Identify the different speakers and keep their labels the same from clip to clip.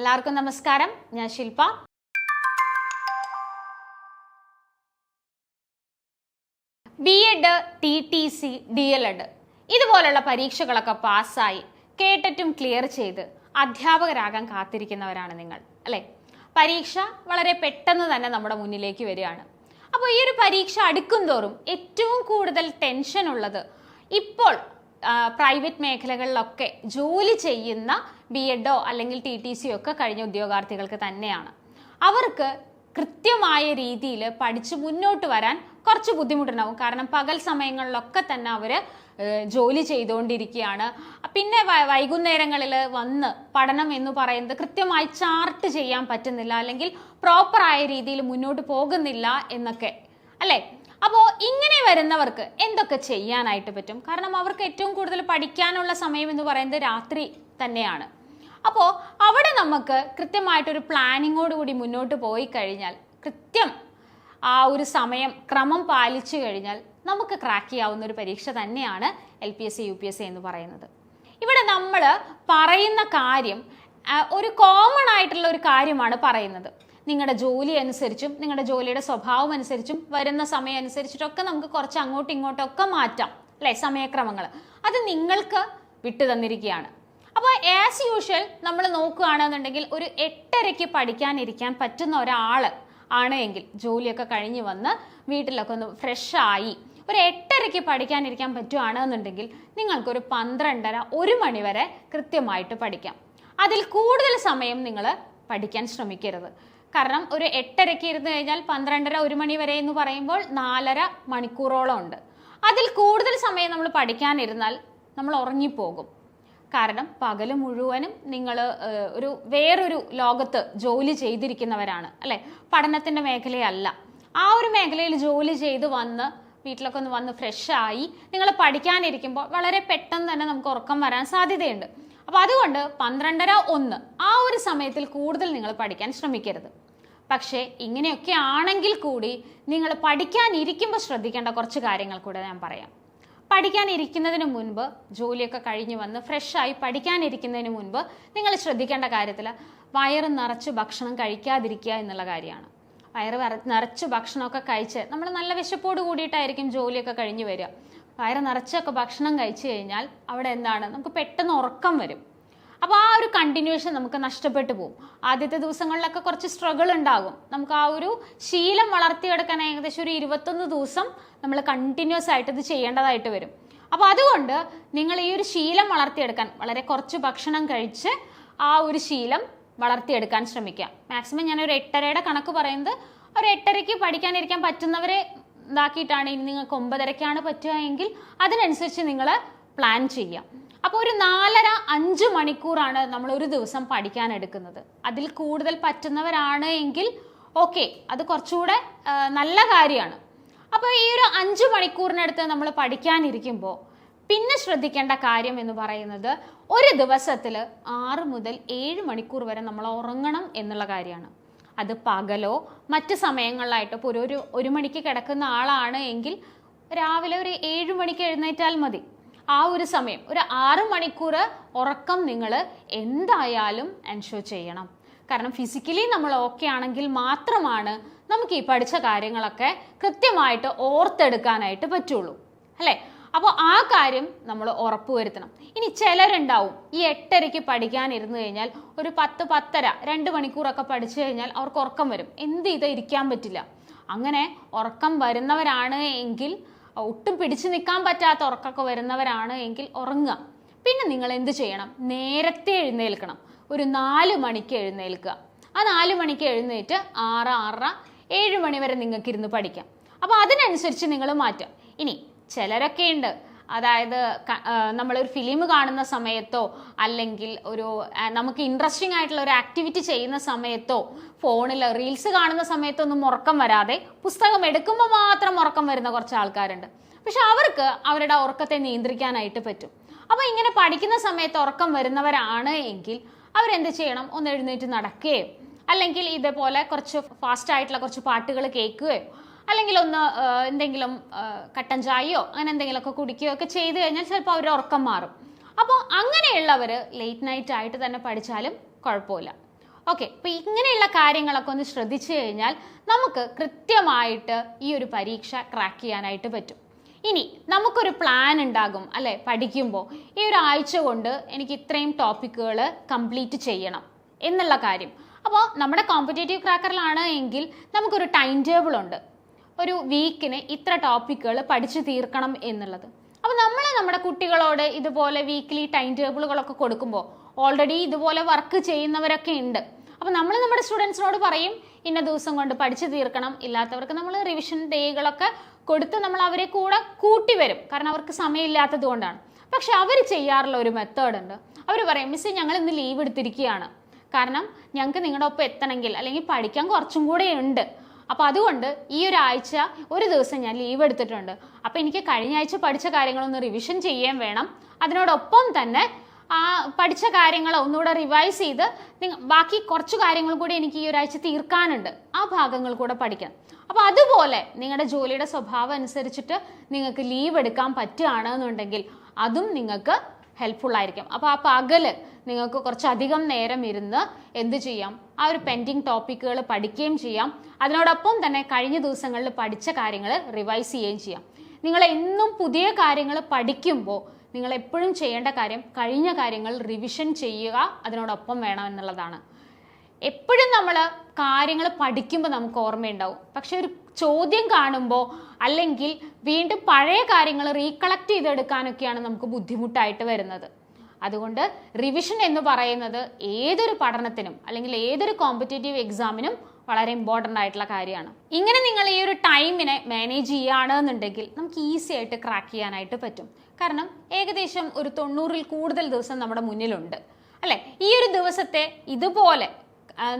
Speaker 1: എല്ലാവർക്കും നമസ്കാരം. ഞാൻ Shilpa B Ed T T C D El Ed ഇതുപോലുള്ള പരീക്ഷകളൊക്കെ പാസ്സായി കേട്ടിട്ടും ക്ലിയർ ചെയ്ത് അധ്യാപകരാകാൻ കാത്തിരിക്കുന്നവരാണ് നിങ്ങൾ അല്ലേ? പരീക്ഷ വളരെ പെട്ടെന്ന് തന്നെ നമ്മുടെ മുന്നിലേക്ക് വരികയാണ്. അപ്പോൾ ഈ ഒരു പരീക്ഷ അടുക്കും തോറും ഏറ്റവും കൂടുതൽ ടെൻഷൻ ഉള്ളത് ഇപ്പോൾ പ്രൈവറ്റ് മേഖലകളിലൊക്കെ ജോലി ചെയ്യുന്ന ബി എഡോ അല്ലെങ്കിൽ ടി ടി സിയോ ഒക്കെ കഴിഞ്ഞ ഉദ്യോഗാർത്ഥികൾക്ക് തന്നെയാണ്. അവർക്ക് കൃത്യമായ രീതിയിൽ പഠിച്ച് മുന്നോട്ട് വരാൻ കുറച്ച് ബുദ്ധിമുട്ടുണ്ടാവും. കാരണം പകൽ സമയങ്ങളിലൊക്കെ തന്നെ അവർ ജോലി ചെയ്തുകൊണ്ടിരിക്കുകയാണ്. പിന്നെ വൈകുന്നേരങ്ങളിൽ വന്ന് പഠനം എന്ന് പറയുന്നത് കൃത്യമായി ചാർട്ട് ചെയ്യാൻ പറ്റുന്നില്ല അല്ലെങ്കിൽ പ്രോപ്പറായ രീതിയിൽ മുന്നോട്ട് പോകുന്നില്ല എന്നൊക്കെ. അല്ലേ? അപ്പോൾ ഇങ്ങനെ വരുന്നവർക്ക് എന്തൊക്കെ ചെയ്യാനായിട്ട് പറ്റും? കാരണം അവർക്ക് ഏറ്റവും കൂടുതൽ പഠിക്കാനുള്ള സമയം എന്ന് പറയുന്നത് രാത്രി തന്നെയാണ്. അപ്പോൾ അവിടെ നമുക്ക് കൃത്യമായിട്ടൊരു പ്ലാനിങ്ങോട് കൂടി മുന്നോട്ട് പോയി കഴിഞ്ഞാൽ കൃത്യം ആ ഒരു സമയം ക്രമം പാലിച്ചു കഴിഞ്ഞാൽ നമുക്ക് ക്രാക്ക് ചെയ്യാവുന്ന ഒരു പരീക്ഷ തന്നെയാണ് L P S C U P S C എന്ന് പറയുന്നത്. ഇവിടെ നമ്മൾ പറയുന്ന കാര്യം ഒരു കോമൺ ആയിട്ടുള്ള ഒരു കാര്യമാണ് പറയുന്നത്. നിങ്ങളുടെ ജോലി അനുസരിച്ചും നിങ്ങളുടെ ജോലിയുടെ സ്വഭാവം അനുസരിച്ചും വരുന്ന സമയം അനുസരിച്ചിട്ടൊക്കെ നമുക്ക് കുറച്ച് അങ്ങോട്ടും ഇങ്ങോട്ടും ഒക്കെ മാറ്റാം അല്ലേ? സമയക്രമങ്ങൾ അത് നിങ്ങൾക്ക് വിട്ടു തന്നിരിക്കുകയാണ്. അപ്പോൾ ആസ് യൂഷ്വൽ നമ്മൾ നോക്കുകയാണെന്നുണ്ടെങ്കിൽ ഒരു എട്ടരയ്ക്ക് പഠിക്കാനിരിക്കാൻ പറ്റുന്ന ഒരാൾ ആണ് എങ്കിൽ ജോലിയൊക്കെ കഴിഞ്ഞ് വന്ന് വീട്ടിലൊക്കെ ഒന്ന് ഫ്രഷായി ഒരു എട്ടരയ്ക്ക് പഠിക്കാനിരിക്കാൻ പറ്റുകയാണെന്നുണ്ടെങ്കിൽ നിങ്ങൾക്കൊരു പന്ത്രണ്ടര ഒരു മണിവരെ കൃത്യമായിട്ട് പഠിക്കാം. അതിൽ കൂടുതൽ സമയം നിങ്ങൾ പഠിക്കാൻ ശ്രമിക്കരുത്. കാരണം ഒരു എട്ടരയ്ക്ക് ഇരുന്ന് കഴിഞ്ഞാൽ പന്ത്രണ്ടര ഒരു മണി വരെ എന്ന് പറയുമ്പോൾ നാലര മണിക്കൂറോളം ഉണ്ട്. അതിൽ കൂടുതൽ സമയം നമ്മൾ പഠിക്കാനിരുന്നാൽ നമ്മൾ ഉറങ്ങിപ്പോകും. കാരണം പകൽ മുഴുവനും നിങ്ങൾ ഒരു വേറൊരു ലോകത്ത് ജോലി ചെയ്തിരിക്കുന്നവരാണ് അല്ലെ? പഠനത്തിന്റെ മേഖലയല്ല. ആ ഒരു മേഖലയിൽ ജോലി ചെയ്ത് വന്ന് വീട്ടിലൊക്കെ ഒന്ന് വന്ന് ഫ്രഷായി നിങ്ങൾ പഠിക്കാനിരിക്കുമ്പോൾ വളരെ പെട്ടെന്ന് തന്നെ നമുക്ക് ഉറക്കം വരാൻ സാധ്യതയുണ്ട്. അപ്പോൾ അതുകൊണ്ട് പന്ത്രണ്ടര ഒന്ന് ആ ഒരു സമയത്തിൽ കൂടുതൽ നിങ്ങൾ പഠിക്കാൻ ശ്രമിക്കരുത്. പക്ഷേ ഇങ്ങനെയൊക്കെ ആണെങ്കിൽ കൂടി നിങ്ങൾ പഠിക്കാനിരിക്കുമ്പോൾ ശ്രദ്ധിക്കേണ്ട കുറച്ച് കാര്യങ്ങൾ കൂടെ ഞാൻ പറയാം. പഠിക്കാനിരിക്കുന്നതിന് മുൻപ് ജോലിയൊക്കെ കഴിഞ്ഞ് വന്ന് ഫ്രഷായി പഠിക്കാനിരിക്കുന്നതിന് മുൻപ് നിങ്ങൾ ശ്രദ്ധിക്കേണ്ട കാര്യത്തിൽ വയറ് നിറച്ച് ഭക്ഷണം കഴിക്കാതിരിക്കുക എന്നുള്ള കാര്യമാണ്. വയറ് നിറച്ച് ഭക്ഷണമൊക്കെ കഴിച്ച് നമ്മൾ നല്ല വിശപ്പോട് കൂടിയിട്ടായിരിക്കും ജോലിയൊക്കെ കഴിഞ്ഞ് വരിക. വയറ് നിറച്ചൊക്കെ ഭക്ഷണം കഴിച്ചു കഴിഞ്ഞാൽ അവിടെ എന്താണ്? നമുക്ക് പെട്ടെന്ന് ഉറക്കം വരും. അപ്പോൾ ആ ഒരു കണ്ടിന്യൂഷൻ നമുക്ക് നഷ്ടപ്പെട്ടു പോകും. ആദ്യത്തെ ദിവസങ്ങളിലൊക്കെ കുറച്ച് സ്ട്രഗിൾ ഉണ്ടാകും. നമുക്ക് ആ ഒരു ശീലം വളർത്തിയെടുക്കാൻ ഏകദേശം ഒരു ഇരുപത്തൊന്ന് ദിവസം നമ്മൾ കണ്ടിന്യൂസ് ആയിട്ട് ഇത് ചെയ്യേണ്ടതായിട്ട് വരും. അപ്പോൾ അതുകൊണ്ട് നിങ്ങൾ ഈ ഒരു ശീലം വളർത്തിയെടുക്കാൻ വളരെ കുറച്ച് ഭക്ഷണം കഴിച്ച് ആ ഒരു ശീലം വളർത്തിയെടുക്കാൻ ശ്രമിക്കുക. മാക്സിമം ഞാൻ ഒരു എട്ടരയുടെ കണക്ക് പറയുന്നത് ഒരു എട്ടരയ്ക്ക് പഠിക്കാനിരിക്കാൻ പറ്റുന്നവരെ ഇതാക്കിയിട്ടാണ് ഇനി നിങ്ങൾക്ക് ഒമ്പതരയ്ക്കാണ് പറ്റുക എങ്കിൽ അതിനനുസരിച്ച് നിങ്ങൾ പ്ലാൻ ചെയ്യാം. അപ്പോൾ ഒരു നാലര അഞ്ച് മണിക്കൂറാണ് നമ്മൾ ഒരു ദിവസം പഠിക്കാൻ എടുക്കുന്നത്. അതിൽ കൂടുതൽ പറ്റുന്നവരാണ് എങ്കിൽ ഓക്കെ അത് കുറച്ചുകൂടെ നല്ല കാര്യമാണ്. അപ്പോൾ ഈ ഒരു അഞ്ച് മണിക്കൂറിനടുത്ത് നമ്മൾ പഠിക്കാനിരിക്കുമ്പോൾ പിന്നെ ശ്രദ്ധിക്കേണ്ട കാര്യം എന്ന് പറയുന്നത് ഒരു ദിവസത്തിൽ ആറ് മുതൽ ഏഴ് മണിക്കൂർ വരെ നമ്മൾ ഉറങ്ങണം എന്നുള്ള കാര്യമാണ്. അത് പകലോ മറ്റ് സമയങ്ങളിലായിട്ട് ഇപ്പോൾ ഒരു ഒരു മണിക്ക് കിടക്കുന്ന ആളാണ് എങ്കിൽ രാവിലെ ഒരു ഏഴ് മണിക്ക് എഴുന്നേറ്റാൽ മതി. ആ ഒരു സമയം ഒരു ആറ് മണിക്കൂർ ഉറക്കം നിങ്ങൾ എന്തായാലും എൻഷുർ ചെയ്യണം. കാരണം ഫിസിക്കലി നമ്മൾ ഓക്കെ ആണെങ്കിൽ മാത്രമാണ് നമുക്ക് ഈ പഠിച്ച കാര്യങ്ങളൊക്കെ കൃത്യമായിട്ട് ഓർത്തെടുക്കാനായിട്ട് പറ്റുള്ളൂ. അല്ലേ? അപ്പോൾ ആ കാര്യം നമ്മൾ ഉറപ്പുവരുത്തണം ഇനി ചിലരുണ്ടാവും ഈ എട്ടരയ്ക്ക് പഠിക്കാനിരുന്നു കഴിഞ്ഞാൽ ഒരു പത്ത് പത്തര രണ്ട് മണിക്കൂറൊക്കെ പഠിച്ചു കഴിഞ്ഞാൽ അവർക്ക് ഉറക്കം വരും. എന്ത് ഇത് ഇരിക്കാൻ പറ്റില്ല. അങ്ങനെ ഉറക്കം വരുന്നവരാണ് എങ്കിൽ ഒട്ടും പിടിച്ചു നിൽക്കാൻ പറ്റാത്ത ഉറക്കമൊക്കെ വരുന്നവരാണ് എങ്കിൽ ഉറങ്ങുക. പിന്നെ നിങ്ങൾ എന്ത് ചെയ്യണം? നേരത്തെ എഴുന്നേൽക്കണം. ഒരു നാല് മണിക്ക് എഴുന്നേൽക്കുക. ആ നാല് മണിക്ക് എഴുന്നേറ്റ് ആറ് ആറര ഏഴ് മണി വരെ നിങ്ങൾക്ക് ഇരുന്ന് പഠിക്കാം. അപ്പോൾ അതിനനുസരിച്ച് നിങ്ങൾ മാറ്റാം ഇനി ചിലരൊക്കെ ഉണ്ട് അതായത് നമ്മളൊരു ഫിലിം കാണുന്ന സമയത്തോ അല്ലെങ്കിൽ ഒരു നമുക്ക് ഇൻട്രസ്റ്റിംഗ് ആയിട്ടുള്ള ഒരു ആക്ടിവിറ്റി ചെയ്യുന്ന സമയത്തോ ഫോണിൽ റീൽസ് കാണുന്ന സമയത്തോ ഒന്നും ഉറക്കം വരാതെ പുസ്തകം എടുക്കുമ്പോൾ മാത്രം ഉറക്കം വരുന്ന കുറച്ച് ആൾക്കാരുണ്ട്. പക്ഷെ അവർക്ക് അവരുടെ ഉറക്കത്തെ നിയന്ത്രിക്കാനായിട്ട് പറ്റും. അപ്പോൾ ഇങ്ങനെ പഠിക്കുന്ന സമയത്ത് ഉറക്കം വരുന്നവരാണ് എങ്കിൽ അവരെന്ത് ചെയ്യണം? ഒന്ന് എഴുന്നേറ്റ് നടക്കുകയോ അല്ലെങ്കിൽ ഇതേപോലെ കുറച്ച് ഫാസ്റ്റ് ആയിട്ടുള്ള കുറച്ച് പാട്ടുകൾ കേൾക്കുകയോ അല്ലെങ്കിൽ ഒന്ന് എന്തെങ്കിലും കട്ടൻ ചായയോ അങ്ങനെ എന്തെങ്കിലുമൊക്കെ കുടിക്കുകയോ ഒക്കെ ചെയ്ത് കഴിഞ്ഞാൽ ചിലപ്പോൾ അവർ ഉറക്കം മാറും. അപ്പോൾ അങ്ങനെയുള്ളവർ ലേറ്റ് നൈറ്റ് ആയിട്ട് തന്നെ പഠിച്ചാലും കുഴപ്പമില്ല. ഓക്കെ അപ്പോൾ ഇങ്ങനെയുള്ള കാര്യങ്ങളൊക്കെ ഒന്ന് ശ്രദ്ധിച്ചു കഴിഞ്ഞാൽ നമുക്ക് കൃത്യമായിട്ട് ഈ ഒരു പരീക്ഷ ക്രാക്ക് ചെയ്യാനായിട്ട് പറ്റും. ഇനി നമുക്കൊരു പ്ലാൻ ഉണ്ടാകും അല്ലെ പഠിക്കുമ്പോൾ? ഈ ഒരു ആഴ്ച കൊണ്ട് എനിക്ക് ഇത്രയും ടോപ്പിക്കുകൾ കംപ്ലീറ്റ് ചെയ്യണം എന്നുള്ള കാര്യം. അപ്പോൾ നമ്മുടെ കോമ്പറ്റേറ്റീവ് ക്രാക്കറിലാണ് എങ്കിൽ നമുക്കൊരു ടൈം ടേബിൾ ഉണ്ട്. ഒരു വീക്കിന് ഇത്ര ടോപ്പിക്കുകൾ പഠിച്ചു തീർക്കണം എന്നുള്ളത്. അപ്പോൾ നമ്മൾ നമ്മുടെ കുട്ടികളോട് ഇതുപോലെ വീക്കിലി ടൈം ടേബിളുകളൊക്കെ കൊടുക്കുമ്പോൾ ഓൾറെഡി ഇതുപോലെ വർക്ക് ചെയ്യുന്നവരൊക്കെ ഉണ്ട്. അപ്പോൾ നമ്മൾ നമ്മുടെ സ്റ്റുഡൻസിനോട് പറയും ഇന്ന ദിവസം കൊണ്ട് പഠിച്ചു തീർക്കണം. ഇല്ലാത്തവർക്ക് നമ്മൾ റിവിഷൻ ഡേകളൊക്കെ കൊടുത്ത് നമ്മൾ അവരെ കൂടെ കൂട്ടി വരും. കാരണം അവർക്ക് സമയമില്ലാത്തത് കൊണ്ടാണ്. പക്ഷെ അവർ ചെയ്യാറുള്ള ഒരു മെത്തേഡ് ഉണ്ട്. അവർ പറയും മിസ് ഞങ്ങൾ ഇന്ന് ലീവ് എടുത്തിരിക്കുകയാണ്. കാരണം ഞങ്ങൾക്ക് നിങ്ങളുടെ ഒപ്പം എത്തണമെങ്കിൽ അല്ലെങ്കിൽ പഠിക്കാൻ കുറച്ചും കൂടെ ഉണ്ട്. അപ്പോൾ അതുകൊണ്ട് ഈ ഒരു ആഴ്ച ഒരു ദിവസം ഞാൻ ലീവ് എടുത്തിട്ടുണ്ട്. അപ്പോൾ എനിക്ക് കഴിഞ്ഞ ആഴ്ച പഠിച്ച കാര്യങ്ങളൊന്ന് റിവിഷൻ ചെയ്യാൻ വേണം. അതിനോടൊപ്പം തന്നെ ആ പഠിച്ച കാര്യങ്ങൾ ഒന്നുകൂടെ റിവൈസ് ചെയ്ത് ബാക്കി കുറച്ച് കാര്യങ്ങൾ കൂടി എനിക്ക് ഈ ഒരാഴ്ച തീർക്കാനുണ്ട്. ആ ഭാഗങ്ങൾ കൂടെ പഠിക്കണം. അപ്പോൾ അതുപോലെ നിങ്ങളുടെ ജോലിയുടെ സ്വഭാവം അനുസരിച്ചിട്ട് നിങ്ങൾക്ക് ലീവ് എടുക്കാൻ പറ്റുകയാണെന്നുണ്ടെങ്കിൽ അതും നിങ്ങൾക്ക് ഹെൽപ്ഫുൾ ആയിരിക്കും. അപ്പോൾ ആ പകൽ നിങ്ങൾക്ക് കുറച്ചധികം നേരം ഇരുന്ന് എന്ത് ചെയ്യാം? ആ ഒരു പെൻഡിങ് ടോപ്പിക്കുകൾ പഠിക്കുകയും ചെയ്യാം. അതിനോടൊപ്പം തന്നെ കഴിഞ്ഞ ദിവസങ്ങളിൽ പഠിച്ച കാര്യങ്ങൾ റിവൈസ് ചെയ്യുകയും ചെയ്യാം. നിങ്ങൾ എന്നും പുതിയ കാര്യങ്ങൾ പഠിക്കുമ്പോൾ നിങ്ങൾ എപ്പോഴും ചെയ്യേണ്ട കാര്യം കഴിഞ്ഞ കാര്യങ്ങൾ റിവിഷൻ ചെയ്യുക അതിനോടൊപ്പം വേണം എന്നുള്ളതാണ്. എപ്പോഴും നമ്മൾ കാര്യങ്ങൾ പഠിക്കുമ്പോൾ നമുക്ക് ഓർമ്മയുണ്ടാവും. പക്ഷെ ഒരു ചോദ്യം കാണുമ്പോൾ അല്ലെങ്കിൽ വീണ്ടും പഴയ കാര്യങ്ങൾ റീകളക്ട് ചെയ്തെടുക്കാനൊക്കെയാണ് നമുക്ക് ബുദ്ധിമുട്ടായിട്ട് വരുന്നത്. അതുകൊണ്ട് റിവിഷൻ എന്ന് പറയുന്നത് ഏതൊരു പഠനത്തിനും അല്ലെങ്കിൽ ഏതൊരു കോമ്പറ്റേറ്റീവ് എക്സാമിനും വളരെ ഇമ്പോർട്ടന്റ് ആയിട്ടുള്ള കാര്യമാണ്. ഇങ്ങനെ നിങ്ങൾ ഈ ഒരു ടൈമിനെ മാനേജ് ചെയ്യുകയാണെന്നുണ്ടെങ്കിൽ നമുക്ക് ഈസി ആയിട്ട് ക്രാക്ക് ചെയ്യാനായിട്ട് പറ്റും. കാരണം ഏകദേശം ഒരു തൊണ്ണൂറിൽ കൂടുതൽ ദിവസം നമ്മുടെ മുന്നിലുണ്ട്. അല്ലേ? ഈ ഒരു ദിവസത്തെ ഇതുപോലെ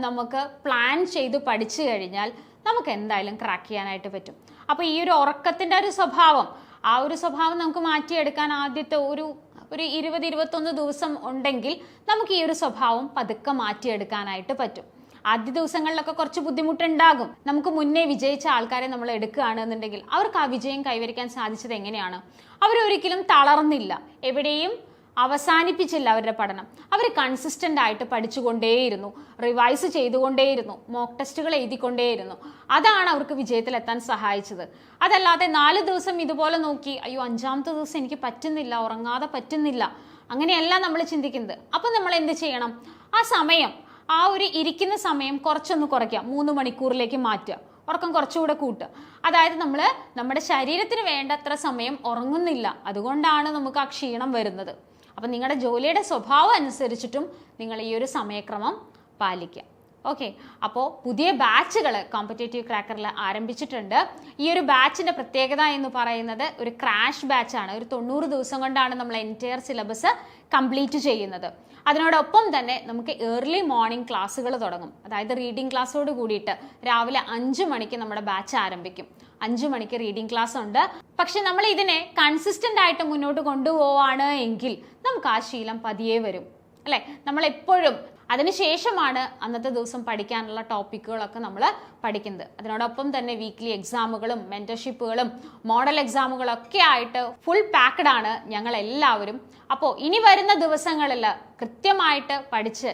Speaker 1: നമുക്ക് പ്ലാൻ ചെയ്ത് പഠിച്ചു കഴിഞ്ഞാൽ നമുക്ക് എന്തായാലും ക്രാക്ക് ചെയ്യാനായിട്ട് പറ്റും. അപ്പോൾ ഈ ഒരു ഉറക്കത്തിന്റെ ഒരു സ്വഭാവം ആ ഒരു സ്വഭാവം നമുക്ക് മാറ്റിയെടുക്കാൻ ആദ്യത്തെ ഒരു ഒരു ഇരുപത് ഇരുപത്തൊന്ന് ദിവസം ഉണ്ടെങ്കിൽ നമുക്ക് ഈ ഒരു സ്വഭാവം പതുക്കെ മാറ്റിയെടുക്കാനായിട്ട് പറ്റും. ആദ്യ ദിവസങ്ങളിലൊക്കെ കുറച്ച് ബുദ്ധിമുട്ടുണ്ടാകും. നമുക്ക് മുന്നേ വിജയിച്ച ആൾക്കാരെ നമ്മൾ എടുക്കുകയാണെന്നുണ്ടെങ്കിൽ അവർക്ക് ആ വിജയം കൈവരിക്കാൻ സാധിച്ചത് എങ്ങനെയാണ്? അവരൊരിക്കലും തളർന്നില്ല. എവിടെയും അവസാനിപ്പിച്ചില്ല അവരുടെ പഠനം. അവർ കൺസിസ്റ്റന്റ് ആയിട്ട് പഠിച്ചുകൊണ്ടേയിരുന്നു. റിവൈസ് ചെയ്തുകൊണ്ടേയിരുന്നു. മോക്ക് ടെസ്റ്റുകൾ എഴുതിക്കൊണ്ടേയിരുന്നു. അതാണ് അവർക്ക് വിജയത്തിലെത്താൻ സഹായിച്ചത്. അതല്ലാതെ നാല് ദിവസം ഇതുപോലെ നോക്കി അയ്യോ അഞ്ചാമത്തെ ദിവസം എനിക്ക് പറ്റുന്നില്ല ഉറങ്ങാതെ പറ്റുന്നില്ല. അങ്ങനെയല്ല നമ്മൾ ചിന്തിക്കുന്നത്. അപ്പം നമ്മൾ എന്ത് ചെയ്യണം? ആ സമയം ആ ഒരു ഇരിക്കുന്ന സമയം കുറച്ചൊന്ന് കുറയ്ക്കുക. മൂന്ന് മണിക്കൂറിലേക്ക് മാറ്റുക. ഉറക്കം കുറച്ചുകൂടെ കൂട്ടുക. അതായത് നമ്മൾ നമ്മുടെ ശരീരത്തിന് വേണ്ടത്ര സമയം ഉറങ്ങുന്നില്ല. അതുകൊണ്ടാണ് നമുക്ക് ആ ക്ഷീണം വരുന്നത്. അപ്പം നിങ്ങളുടെ ജോലിയുടെ സ്വഭാവം അനുസരിച്ചിട്ടും നിങ്ങൾ ഈ ഒരു സമയക്രമം പാലിക്കുക. ഓക്കെ അപ്പോൾ പുതിയ ബാച്ചുകൾ കോമ്പറ്റേറ്റീവ് ക്രാക്കറിൽ ആരംഭിച്ചിട്ടുണ്ട്. ഈ ഒരു ബാച്ചിന്റെ പ്രത്യേകത എന്ന് പറയുന്നത് ഒരു ക്രാഷ് ബാച്ചാണ് ഒരു തൊണ്ണൂറ് ദിവസം കൊണ്ടാണ് നമ്മൾ എന്റയർ സിലബസ് കംപ്ലീറ്റ് ചെയ്യുന്നത്. അതിനോടൊപ്പം തന്നെ നമുക്ക് ഏർലി മോർണിംഗ് ക്ലാസ്സുകൾ തുടങ്ങും. അതായത് റീഡിംഗ് ക്ലാസ്സോട് കൂടിയിട്ട് രാവിലെ അഞ്ച് മണിക്ക് നമ്മുടെ ബാച്ച് ആരംഭിക്കും. അഞ്ച് മണിക്ക് റീഡിംഗ് ക്ലാസ് ഉണ്ട്. പക്ഷെ നമ്മൾ ഇതിനെ കൺസിസ്റ്റന്റ് ആയിട്ട് മുന്നോട്ട് കൊണ്ടുപോവാണ് എങ്കിൽ നമുക്ക് ആ ശീലം പതിയെ വരും. അല്ലെ? നമ്മൾ എപ്പോഴും അതിനുശേഷമാണ് അന്നത്തെ ദിവസം പഠിക്കാനുള്ള ടോപ്പിക്കുകളൊക്കെ നമ്മൾ പഠിക്കുന്നത്. അതിനോടൊപ്പം തന്നെ വീക്ക്ലി എക്സാമുകളും മെന്റർഷിപ്പുകളും മോഡൽ എക്സാമുകളൊക്കെ ആയിട്ട് ഫുൾ പാക്ഡ് ആണ് ഞങ്ങൾ എല്ലാവരും അപ്പോൾ ഇനി വരുന്ന ദിവസങ്ങളിൽ കൃത്യമായിട്ട് പഠിച്ച്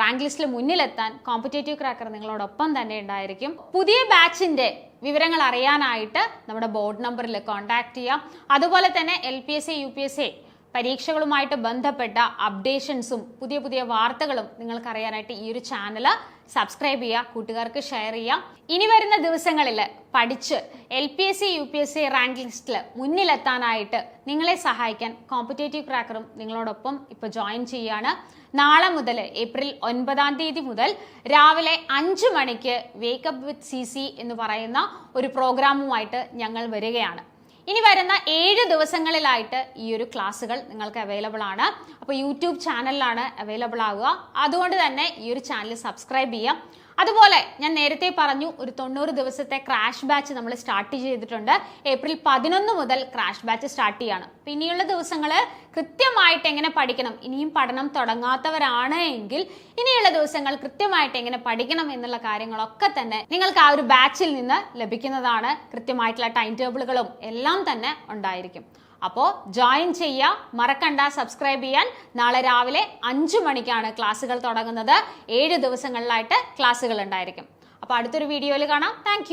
Speaker 1: റാങ്ക് ലിസ്റ്റിൽ മുന്നിലെത്താൻ കോമ്പറ്റേറ്റീവ് ക്രാക്കർ നിങ്ങളോടൊപ്പം തന്നെ ഉണ്ടായിരിക്കും. പുതിയ ബാച്ചിന്റെ വിവരങ്ങൾ അറിയാനായിട്ട് നമ്മുടെ ബോർഡ് നമ്പറിൽ കോൺടാക്ട് ചെയ്യാം. അതുപോലെ തന്നെ L P S A U P S A പരീക്ഷകളുമായിട്ട് ബന്ധപ്പെട്ട അപ്ഡേഷൻസും പുതിയ പുതിയ വാർത്തകളും നിങ്ങൾക്ക് അറിയാനായിട്ട് ഈ ഒരു ചാനൽ സബ്സ്ക്രൈബ് ചെയ്യുക കൂട്ടുകാർക്ക് ഷെയർ ചെയ്യുക. ഇനി വരുന്ന ദിവസങ്ങളിൽ പഠിച്ച് L P S C U P S C rank ലിസ്റ്റിൽ മുന്നിലെത്താനായിട്ട് നിങ്ങളെ സഹായിക്കാൻ കോമ്പറ്റേറ്റീവ് ക്രാക്കറും നിങ്ങളോടൊപ്പം ഇപ്പോൾ ജോയിൻ ചെയ്യുകയാണ്. നാളെ മുതൽ ഏപ്രിൽ ഒൻപതാം തീയതി മുതൽ രാവിലെ അഞ്ച് മണിക്ക് വേക്കപ്പ് വിത്ത് സി സി എന്ന് പറയുന്ന ഒരു പ്രോഗ്രാമുമായിട്ട് ഞങ്ങൾ വരികയാണ്. ഇനി വരുന്ന ഏഴ് ദിവസങ്ങളിലായിട്ട് ഈ ഒരു ക്ലാസ്സുകൾ നിങ്ങൾക്ക് അവൈലബിൾ ആണ്. അപ്പോൾ യൂട്യൂബ് ചാനലിലാണ് അവൈലബിൾ ആവുക. അതുകൊണ്ട് തന്നെ ഈ ഒരു ചാനൽ സബ്സ്ക്രൈബ് ചെയ്യാം അതുപോലെ ഞാൻ നേരത്തെ പറഞ്ഞു ഒരു തൊണ്ണൂറ് ദിവസത്തെ ക്രാഷ് ബാച്ച് നമ്മൾ സ്റ്റാർട്ട് ചെയ്തിട്ടുണ്ട്. ഏപ്രിൽ പതിനൊന്ന് മുതൽ ക്രാഷ് ബാച്ച് സ്റ്റാർട്ട് ചെയ്യാണ്. പിന്നെയുള്ള ദിവസങ്ങൾ കൃത്യമായിട്ട് എങ്ങനെ പഠിക്കണം? ഇനിയും പഠനം തുടങ്ങാത്തവരാണ് എങ്കിൽ ഇനിയുള്ള ദിവസങ്ങൾ കൃത്യമായിട്ട് എങ്ങനെ പഠിക്കണം എന്നുള്ള കാര്യങ്ങളൊക്കെ തന്നെ നിങ്ങൾക്ക് ആ ഒരു ബാച്ചിൽ നിന്ന് ലഭിക്കുന്നതാണ്. കൃത്യമായിട്ടുള്ള ടൈം ടേബിളുകളും എല്ലാം തന്നെ ഉണ്ടായിരിക്കും. അപ്പോൾ ജോയിൻ ചെയ്യുക മറക്കണ്ട സബ്സ്ക്രൈബ് ചെയ്യാൻ. നാളെ രാവിലെ അഞ്ച് മണിക്കാണ് ക്ലാസ്സുകൾ തുടങ്ങുന്നത്. ഏഴ് ദിവസങ്ങളിലായിട്ട് ക്ലാസ്സുകൾ ഉണ്ടായിരിക്കും. അപ്പോൾ അടുത്തൊരു വീഡിയോയിൽ കാണാം. താങ്ക്